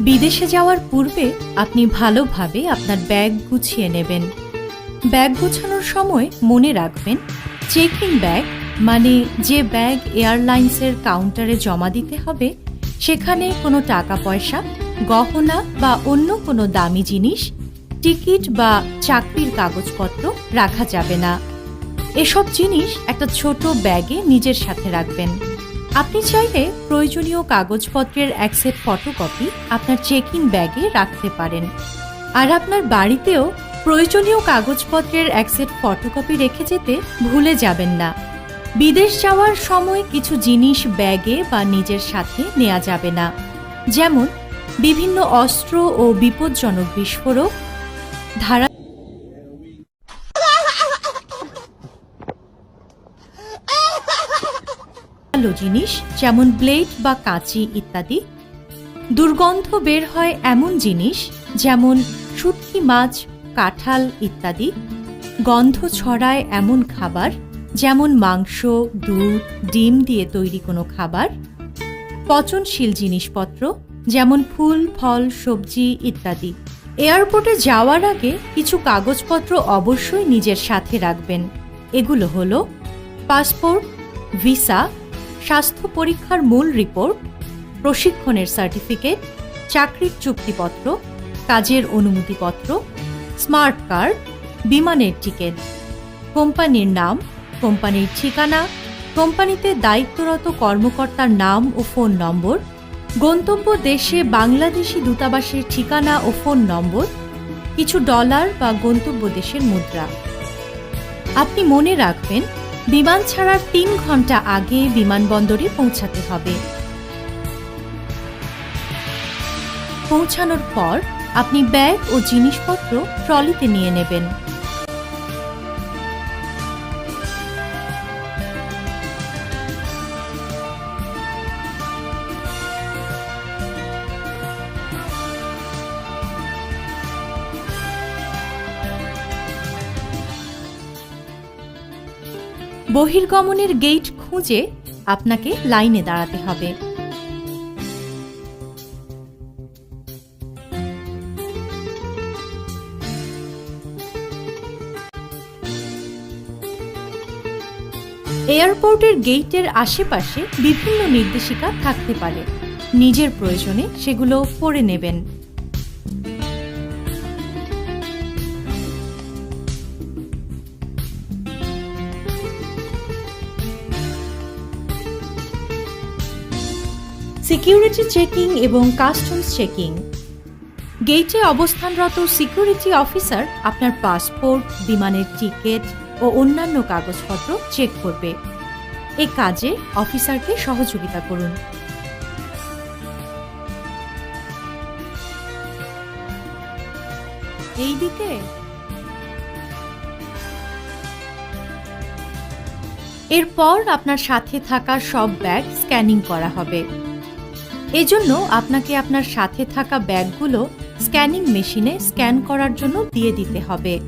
বিদেশে যাওয়ার পূর্বে আপনি ভালোভাবে আপনার ব্যাগ গুছিয়ে নেবেন। ব্যাগ গুছানোর সময় মনে রাখবেন, চেক ব্যাগ মানে যে ব্যাগ এয়ারলাইন্সের কাউন্টারে জমা দিতে হবে, সেখানে কোনো টাকা পয়সা গহনা বা অন্য কোনো দামি জিনিস, টিকিট বা চাকরির কাগজপত্র রাখা যাবে না। এসব জিনিস একটা ছোট ব্যাগে নিজের সাথে রাখবেন। আপনি চাইলে প্রয়োজনীয় কাগজপত্রের এক ফটোকপি আপনার চেক ইন ব্যাগে রাখতে পারেন। আর আপনার বাড়িতেও প্রয়োজনীয় কাগজপত্রের এক ফটোকপি রেখে যেতে ভুলে যাবেন না। বিদেশ যাওয়ার সময় কিছু জিনিস ব্যাগে বা নিজের সাথে নেওয়া যাবে না। যেমন, বিভিন্ন অস্ত্র ও বিপজ্জনক বিস্ফোরক ধারা ভালো জিনিস, যেমন ব্লেড বা কাঁচি ইত্যাদি। দুর্গন্ধ বের হয় এমন জিনিস, যেমন শুটকি মাছ, কাঁঠাল ইত্যাদি। গন্ধ ছড়ায় এমন খাবার, যেমন মাংস, দুধ, ডিম দিয়ে তৈরি কোনো খাবার। পচনশীল জিনিসপত্র, যেমন ফুল, ফল, সবজি ইত্যাদি। এয়ারপোর্টে যাওয়ার আগে কিছু কাগজপত্র অবশ্যই নিজের সাথে রাখবেন। এগুলো হলো পাসপোর্ট, ভিসা স্বাস্থ্য পরীক্ষার মূল রিপোর্ট, প্রশিক্ষণের সার্টিফিকেট, চাকরির চুক্তিপত্র, কাজের অনুমতিপত্র, স্মার্ট কার্ড, বিমানের টিকিট। কোম্পানির নাম, কোম্পানির ঠিকানা, কোম্পানিতে দায়িত্বরত কর্মকর্তার নাম ও ফোন নম্বর, গন্তব্য দেশে বাংলাদেশি দূতাবাসের ঠিকানা ও ফোন নম্বর, কিছু ডলার বা গন্তব্য দেশের মুদ্রা। আপনি মনে রাখবেন বিমান ছাড়ার তিন ঘণ্টা আগে বিমানবন্দরে পৌঁছাতে হবে। পৌঁছানোর পর আপনি ব্যাগ ও জিনিসপত্র ট্রলিতে নিয়ে নেবেন। বহির্গমনের গেট খুঁজে আপনাকে লাইনে দাঁড়াতে হবে। এয়ারপোর্টের গেটের আশেপাশে বিভিন্ন নির্দেশিকা থাকতে পারে। নিজের প্রয়োজনে সেগুলো পড়ে নেবেন। সিকিউরিটি চেকিং এবং কাস্টমস চেকিং। গেটে অবস্থানরত সিকিউরিটি অফিসার আপনার পাসপোর্ট, বিমানের টিকিট ও অন্যান্য কাগজপত্র চেক করবে। এ কাজে অফিসারকে সহযোগিতা করুন। এই দিকে এরপর আপনার সাথে থাকা সব ব্যাগ স্ক্যানিং করা হবে। এজন্য আপনাকে আপনার সাথে থাকা ব্যাগগুলো স্ক্যানিং মেশিনে স্ক্যান করার জন্য দিয়ে দিতে হবে।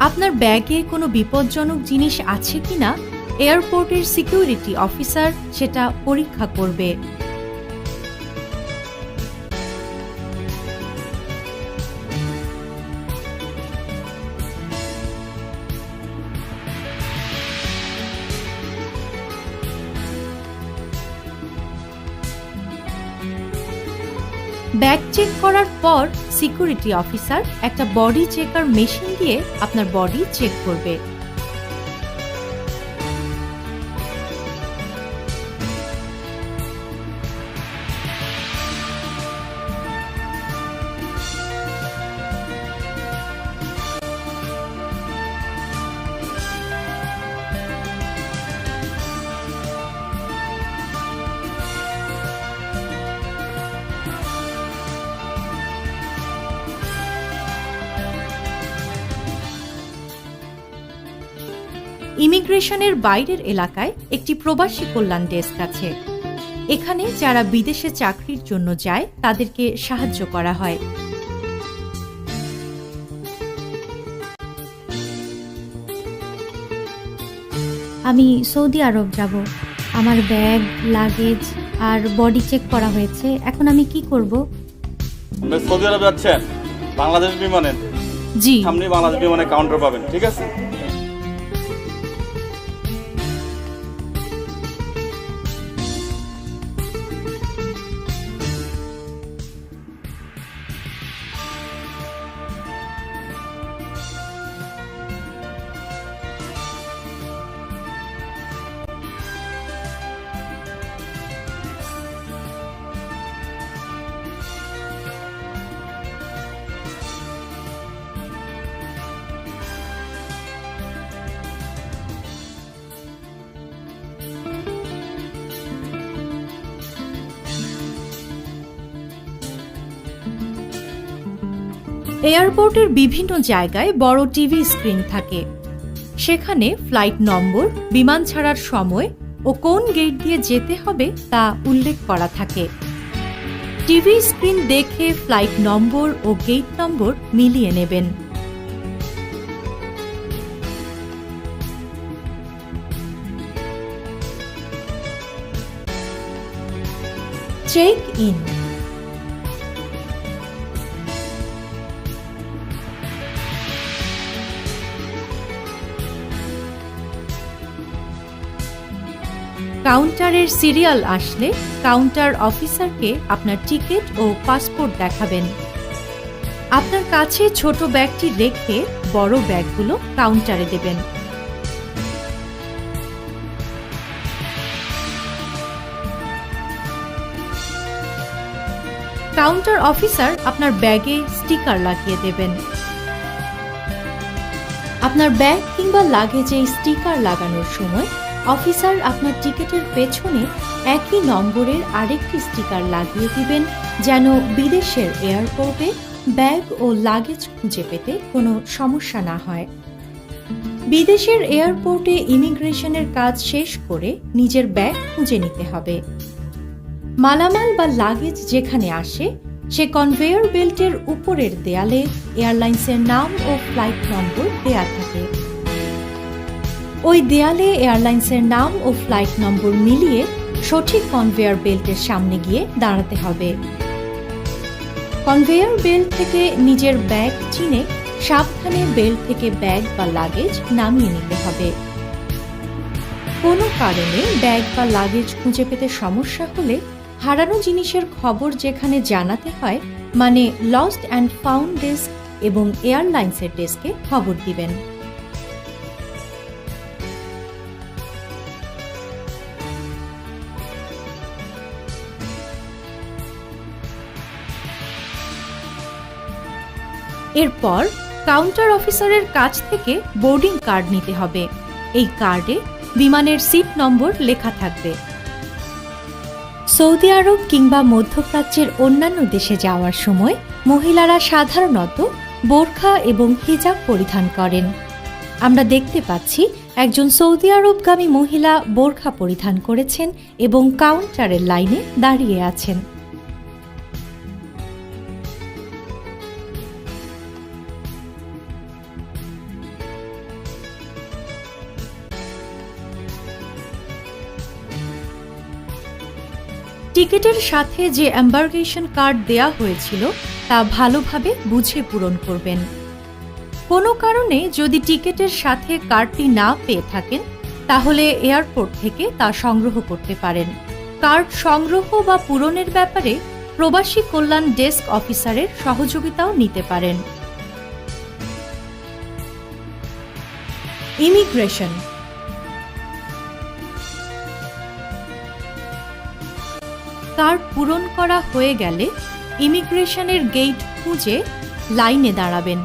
আপনার ব্যাগে কোনো বিপজ্জনক জিনিস আছে কিনা? এয়ারপোর্টের সিকিউরিটি অফিসার সেটা পরীক্ষা করবে। ব্যাগ চেক করার পর সিকিউরিটি অফিসার একটা বডি চেকার মেশিন দিয়ে আপনার বডি চেক করবে। ইমিগ্রেশনের বাইরের এলাকায় একটি প্রবাসী কল্যাণ ডেস্ক আছে। এখানে যারা বিদেশে চাকরির জন্য যায় তাদেরকে সাহায্য করা হয়। আমি সৌদি আরব যাব। আমার ব্যাগ লাগেজ আর বডি চেক করা হয়েছে। এখন আমি কি করব? সৌদি আরব যাচ্ছেন? বাংলাদেশ বিমানে? জি। সামনে বাংলাদেশ বিমানে কাউন্টার পাবেন ঠিক আছে? এয়ারপোর্টের বিভিন্ন জায়গায় বড় টিভি স্ক্রিন থাকে। সেখানে ফ্লাইট নম্বর, বিমান ছাড়ার সময় ও কোন গেট দিয়ে যেতে হবে তা উল্লেখ করা থাকে। টিভি স্ক্রিন দেখে ফ্লাইট নম্বর ও গেট নম্বর মিলিয়ে নেবেন। Check in. কাউন্টারের সিরিয়াল আসলে কাউন্টার অফিসারকে আপনার টিকিট ও পাসপোর্ট দেখাবেন। আপনার কাছে ছোট ব্যাগটি রেখে বড় ব্যাগগুলো কাউন্টারে দেবেন। কাউন্টার অফিসার আপনার ব্যাগে স্টিকার লাগিয়ে দেবেন। আপনার ব্যাগ কিংবা লাগেজে স্টিকার লাগানোর সময় অফিসার আপনার টিকিটের পেছনে একই নম্বরের আরেকটি স্টিকার লাগিয়ে দিবেন, যেন বিদেশের এয়ারপোর্টে ব্যাগ ও লাগেজ খুঁজে পেতে কোনো সমস্যা না হয়। বিদেশের এয়ারপোর্টে ইমিগ্রেশনের কাজ শেষ করে নিজের ব্যাগ খুঁজে নিতে হবে। মালামাল বা লাগেজ যেখানে আসে, সে কনভেয়র বেল্টের উপরের দেয়ালে এয়ারলাইন্সের নাম ও ফ্লাইট নম্বর দেয়া থাকে। ওই দেয়ালে এয়ারলাইন্সের নাম ও ফ্লাইট নম্বর মিলিয়ে সঠিক কনভেয়ার বেল্টের সামনে গিয়ে দাঁড়াতে হবে। কনভেয়ার বেল্ট থেকে নিজের ব্যাগ চিনে সাবধানে বেল্ট থেকে ব্যাগ বা লাগেজ নামিয়ে নিতে হবে। কোনো কারণে ব্যাগ বা লাগেজ খুঁজে পেতে সমস্যা হলে হারানো জিনিসের খবর যেখানে জানাতে হয় মানে লস্ট অ্যান্ড ফাউন্ড ডেস্ক এবং এয়ারলাইন্সের ডেস্কে খবর দিবেন। এরপর কাউন্টার অফিসারের কাছ থেকে বোর্ডিং কার্ড নিতে হবে। এই কার্ডে বিমানের সিট নম্বর লেখা থাকবে। সৌদি আরব কিংবা মধ্যপ্রাচ্যের অন্যান্য দেশে যাওয়ার সময় মহিলারা সাধারণত বোরখা এবং হিজাব পরিধান করেন। আমরা দেখতে পাচ্ছি একজন সৌদি আরবগামী মহিলা বোরখা পরিধান করেছেন এবং কাউন্টারের লাইনে দাঁড়িয়ে আছেন। টিকিটের সাথে যে এম্বার্গেশন কার্ড দেয়া হয়েছিল, তা ভালোভাবে বুঝে পূরণ করবেন। কোনো কারণে যদি টিকিটের সাথে কার্ডটি না পেয়ে থাকেন, তাহলে এয়ারপোর্ট থেকে তা সংগ্রহ করতে পারেন। কার্ড সংগ্রহ বা পূরণের ব্যাপারে প্রবাসী কল্যাণ ডেস্ক অফিসারের সহযোগিতাও নিতে পারেন। ইমিগ্রেশন কার্ড পূরণ করা হয়ে গেলে ইমিগ্রেশনের গেট খুঁজে লাইনে দাঁড়াবেন।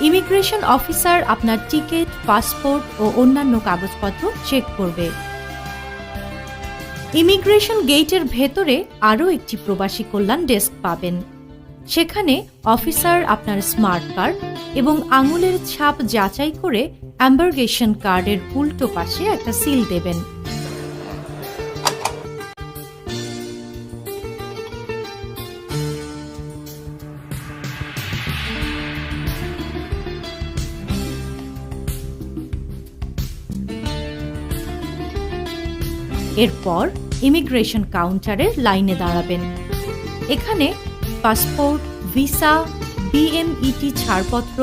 ইমিগ্রেশন অফিসার আপনার টিকিট, পাসপোর্ট ও অন্যান্য কাগজপত্র চেক করবে। ইমিগ্রেশন গেটের ভেতরে আরও একটি প্রবাসী কল্যাণ ডেস্ক পাবেন। সেখানে অফিসার আপনার স্মার্ট কার্ড এবং আঙুলের ছাপ যাচাই করে অ্যাম্বার্গেশন কার্ডের উল্টো পাশে একটা সিল দেবেন। এরপর ইমিগ্রেশন কাউন্টারে লাইনে দাঁড়াবেন। এখানে পাসপোর্ট ভিসা বিএমইটি ছাড়পত্র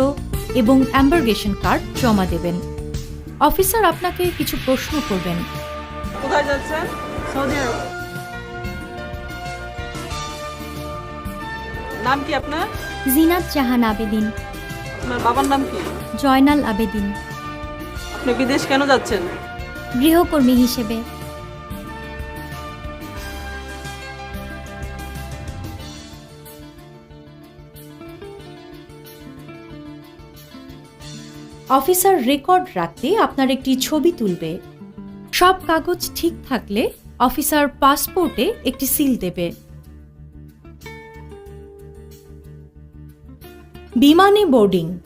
এবং অ্যাম্বার্গেশন কার্ড জমা দেবেন। অফিসার আপনাকে কিছু প্রশ্ন করবেন। কোথায় যাচ্ছেন? Saudi Arab. নাম কি আপনার? জিনাত জাহান আবেদিন। আপনার বাবার নাম কি? জয়নাল আবেদিন। আপনি বিদেশ কেন যাচ্ছেন? গৃহকর্মী হিসেবে। অফিসার রেকর্ড রাখতে আপনার একটি ছবি তুলবে। সব কাগজ ঠিক থাকলে অফিসার পাসপোর্টে একটি সিল দেবে। বিমানে বোর্ডিং।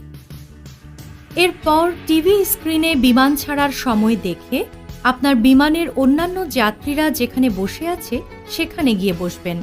এরপর টিভি স্ক্রিনে বিমান ছাড়ার সময় দেখে আপনার বিমানের অন্যান্য যাত্রীরা যেখানে বসে আছে, সেখানে গিয়ে বসবেন।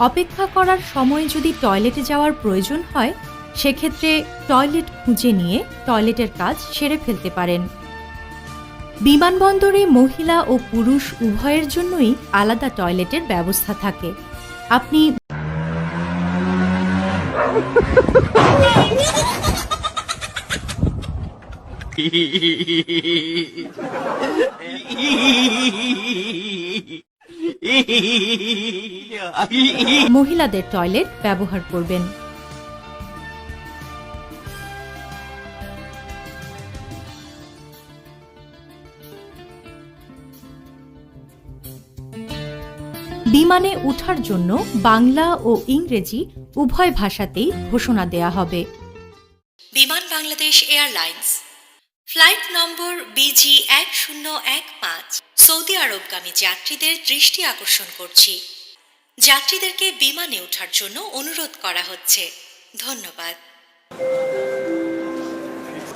অপেক্ষা করার সময় যদি টয়লেটে যাওয়ার প্রয়োজন হয়, সেক্ষেত্রে টয়লেট খুঁজে নিয়ে টয়লেটের কাজ সেরে ফেলতে পারেন। বিমানবন্দরে মহিলা ও পুরুষ উভয়ের জন্যই আলাদা টয়লেটের ব্যবস্থা থাকে। আপনি মহিলাদের টয়লেট ব্যবহার করবেন। বিমানে ওঠার জন্য বাংলা ও ইংরেজি উভয় ভাষাতেই ঘোষণা দেয়া হবে। Biman Bangladesh airlines. Flight number BG এক শূন্য এক পাঁচ। সৌদি আরবগামী যাত্রীদের দৃষ্টি আকর্ষণ করছি। যাত্রীদেরকে বিমানে ওঠার জন্য অনুরোধ করা হচ্ছে। ধন্যবাদ।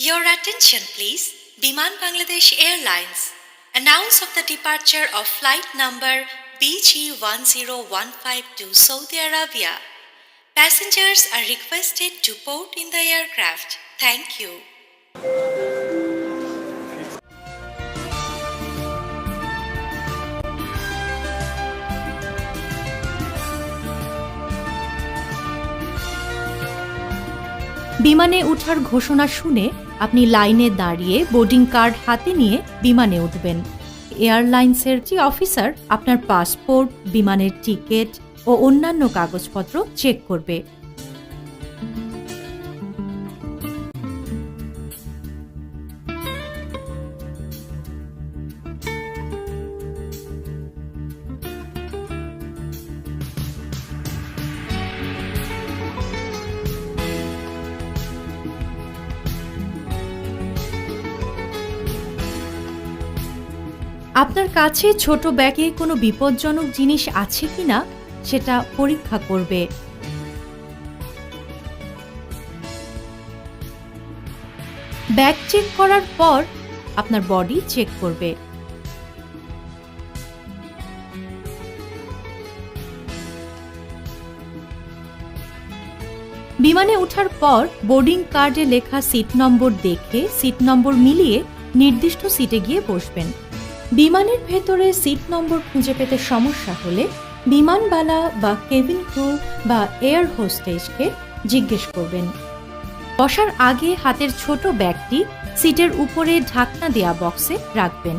Your attention please Biman Bangladesh airlines. Announce of the departure of flight number BG one zero one five two Saudi Arabia passengers are requested to board in the aircraft thank you বিমানে ওঠার ঘোষণা শুনে আপনি লাইনে দাঁড়িয়ে boarding card হাতে নিয়ে বিমানে উঠবেন। এয়ারলাইন্সের যে অফিসার আপনার পাসপোর্ট, বিমানের টিকিট ও অন্যান্য কাগজপত্র চেক করবে। আপনার কাছে ছোট ব্যাগে কোনো বিপজ্জনক জিনিস আছে কিনা সেটা পরীক্ষা করবে। ব্যাগ চেক করার পর আপনার বডি চেক করবে। বিমানে ওঠার পর বোর্ডিং কার্ডে লেখা সিট নম্বর দেখে সিট নম্বর মিলিয়ে নির্দিষ্ট সিটে গিয়ে বসবেন। বিমানের ভেতরে সিট নম্বর খুঁজে পেতে সমস্যা হলে বিমানবালা বা কেবিন ক্রু বা এয়ার হোস্টেজকে জিজ্ঞেস করবেন। বসার আগে হাতের ছোট ব্যাগটি সিটের উপরে ঢাকনা দেয়া বক্সে রাখবেন।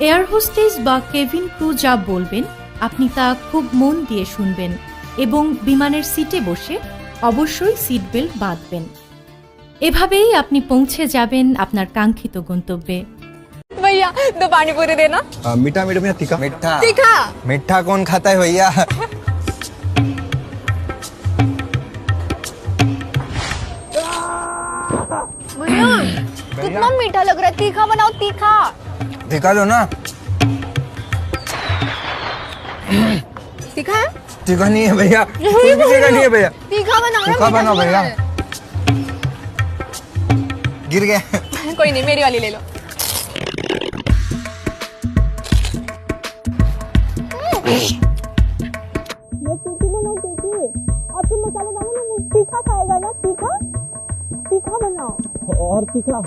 এয়ার হোস্টেজ বা কেবিন ক্রু যা বলবেন, আপনি তা খুব মন দিয়ে শুনবেন এবং বিমানের সিটে বসে অবশ্যই সিট বেল্ট বাঁধবেন। এভাবেই আপনি পৌঁছে যাবেন আপনার কাঙ্ক্ষিত গন্তব্যে। भैया दो पानी पूरी देना। आ, मीठा मीठा भैया तीखा। मीठा। तीखा। मीठा कौन खाता है भैया? भैया कितना मीठा लग रहा है। तीखा बनाओ तीखा। ठिका दो ना। तीखा है? तीखा नहीं है भैया। टीका नहीं है भैया। तीखा बनाओ तीखा बनाओ भैया। गिर गया। कोई नहीं मेरी वाली ले लो। मैं खेती बनाओ खेती तुम मसाले डालो तीखा खाएगा ना तीखा? तीखा बनाओ। और तीखा।